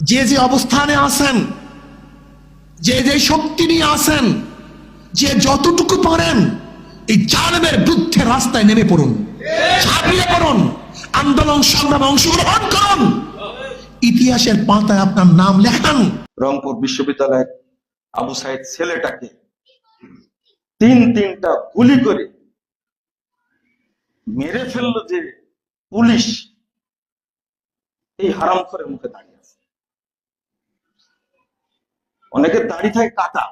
যে যে অবস্থানে আছেন, যে যে শক্তি নিয়ে আসেন যে যতটুকু পারেন, এই জালেমের বিরুদ্ধে রাস্তায় নেমে পড়ুন, ঝাঁপিয়ে পড়ুন, আন্দোলন, সংগ্রামে অংশগ্রহণ করুন। ইতিহাসের পাতায় আপনার নাম লেখান। রংপুর বিশ্ববিদ্যালয়ের আবু সাইদ ছেলেটাকে তিন তিনটা গুলি করে মেরে ফেলল যে পুলিশ। এই হারাম করে মুখে দাঁড়িয়ে আছে অনেকের দাড়ি থাকে কাটা।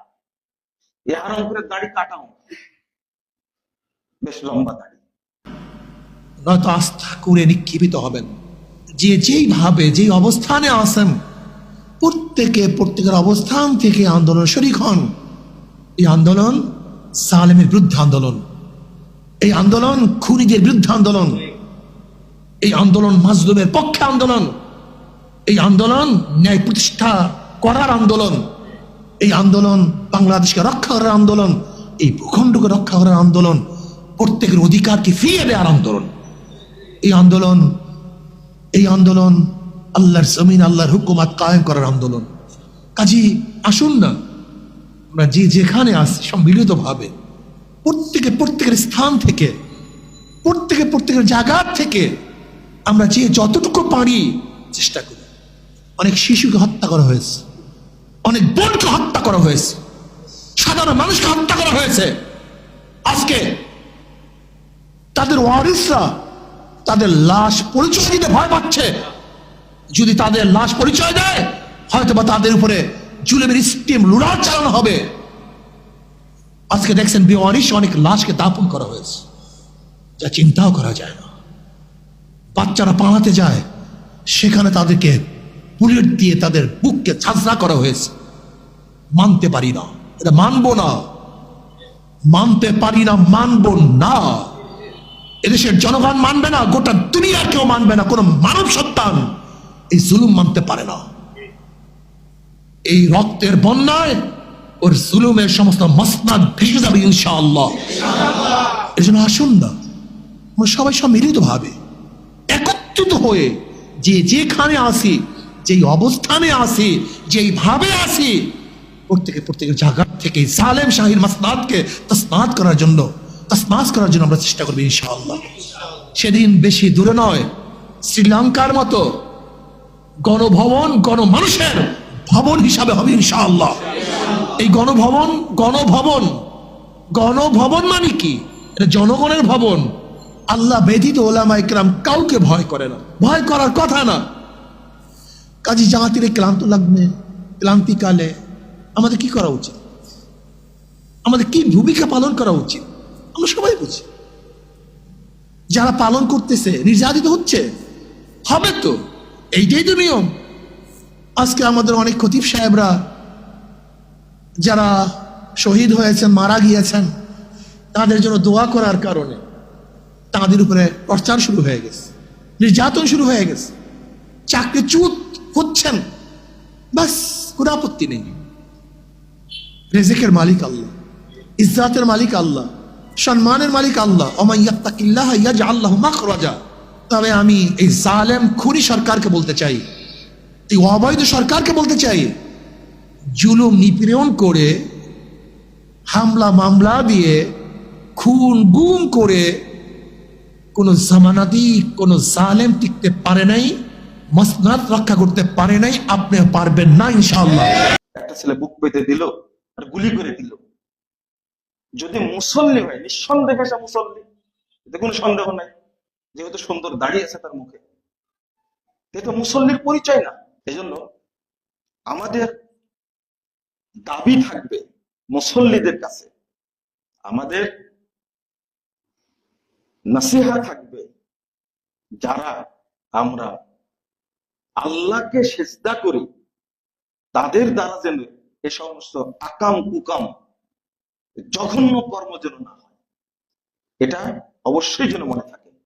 হারাম দাড়ি কাটাও বেশ লম্বা দাড়ি। নয়তো আস্থা করে নিক্ষিপ্ত হবেন। যে যেইভাবে যেই অবস্থানে আছেন, প্রত্যেকে, প্রত্যেকের অবস্থান থেকে আন্দোলন শরিক হন। এই আন্দোলন সালেমের বিরুদ্ধে আন্দোলন। এই আন্দোলন খুনিদের বিরুদ্ধে আন্দোলন। এই আন্দোলন মাজলুমের পক্ষে আন্দোলন। এই আন্দোলন ন্যায় প্রতিষ্ঠা করার আন্দোলন। এই আন্দোলন, বাংলাদেশকে রক্ষা করার আন্দোলন, এই ভূখণ্ডকে রক্ষা করার আন্দোলন, প্রত্যেকের অধিকারকে ফিরিয়ে দেওয়ার আন্দোলন। এই আন্দোলন এই আন্দোলন আল্লাহর জমিন, আল্লাহর হুকুমাত কায়েম করার আন্দোলন। কাজী, আসুন না, আমরা যে যেখানে আছি সম্মিলিতভাবে, প্রত্যেকে প্রত্যেকের স্থান থেকে, প্রত্যেকে প্রত্যেকের জায়গা থেকে আমরা যে যতটুকু পারি চেষ্টা করি। অনেক শিশুকে হত্যা করা হয়েছে। অনেক বোনকে হত্যা করা হয়েছে। সাধারণ মানুষকে হত্যা করা হয়েছে। আজকে তাদের ওয়ারিসরা তাদের লাশ পরিচয় দিতে ভয় পাচ্ছে। যদি তাদের লাশ পরিচয় দেয় হয়তো বা তাদের উপরে জুলেমের স্টিম লুড়ার চালানো হবে। আজকে দেখছেন বেওয়ারিশ অনেক লাশকে দাপন করা হয়েছে। যা চিন্তাও করা যায় না। বাচ্চারা পালাতে যায়। সেখানে তাদেরকে বুলেট দিয়ে তাদের বুককে ছাঁচড়া করা হয়েছে। মানতে পারি না। এটা মানবো না। মানতে পারি না মানবো না। এদেশের জনগণ মানবে না গোটা দুনিয়া কেউ মানবে না কোনো মানব সন্তান এই জুলুম মানতে পারে না। এই রক্তের বন্যায় ওর জুলুমের সমস্ত মসনাদ ভেসে যাবে ইনশাআল্লাহ। এর জন্য আসুন না। আমরা সবাই সম্মিলিত ভাবে একত্রিত হয়ে যে যেখানে আসি যেই অবস্থানে আসি যেইভাবে আসি, প্রত্যেকে, প্রত্যেকের জায়গা থেকে সালেম শাহির মাসনাদকে তসনাদ করার জন্য তসনাস করার জন্য আমরা চেষ্টা করব ইনশাআল্লাহ। সেদিন বেশি দূরে নয়, শ্রীলঙ্কার মতো গণভবন গণমানুষের ভবন হিসাবে হবে ইনশাআল্লাহ। এই গণভবন গণভবন গণভবন মানে কি? এটা জনগণের ভবন। আল্লাহ ব্যতীত ওলামা ইকরাম কাউকে ভয় করে না। ভয় করার কথা না। কাজী জাহাতিরে ক্লান্ত লাগবে ক্লান্তিকালে আমাদের কি করা উচিত? আমাদের কি ভূমিকা পালন করা উচিত? আমরা সবাই বুঝি। যারা পালন করতেছে, নির্যাতিত হচ্ছে, হবে তো। এইটাই তো নিয়ম। আজকে আমাদের অনেক খতিব সাহেবরা যারা শহীদ হয়েছেন, মারা গিয়েছেন, তাদের জন্য দোয়া করার কারণে তাদের উপরে টর্চার শুরু হয়ে গেছে, নির্যাতন শুরু হয়ে গেছে, চাকরি চুত হচ্ছেন। বাস কোনো আপত্তি নেই। রেজেকের মালিক আল্লাহ, ইজ্জাতের মালিক আল্লাহ, সম্মানের মালিক আল্লাহ। অমাইয়াত্তাকিল্লাহ ইয়াজ আল্লাহ মাখরাজা। তবে আমি এই জালেম খুনি সরকারকে বলতে চাই, এই অবৈধ সরকারকে বলতে চাই, জুলুম নিপীড়ন করে, হামলা মামলা দিয়ে খুন গুম করে কোনো জামানাতি কোন জালেম টিকতে পারে নাই। মসনাদ রক্ষা করতে পারে নাই আপনি পারবেন না, ইনশাআল্লাহ। একটা ছেলে বুক পেতে দিল আর গুলি করে দিল। যদি মুসল্লি হয়, নিঃসন্দেহে সে মুসল্লি। এতে কোনো সন্দেহ নাই, যেহেতু সুন্দর দাঁড়িয়ে আছে তার মুখে। এটা মুসল্লির পরিচয় না। এজন্য আমাদের দাবি থাকবে মুসল্লিদের কাছে। আমাদের নাসিহা থাকবে যারা আমরা আল্লাহকে সেজদা করি, তাদের দ্বারা যেন এ সমস্ত আকাম কুকাম জঘন্য কর্ম যেন না হয়। এটা অবশ্যই যেন মনে থাকে।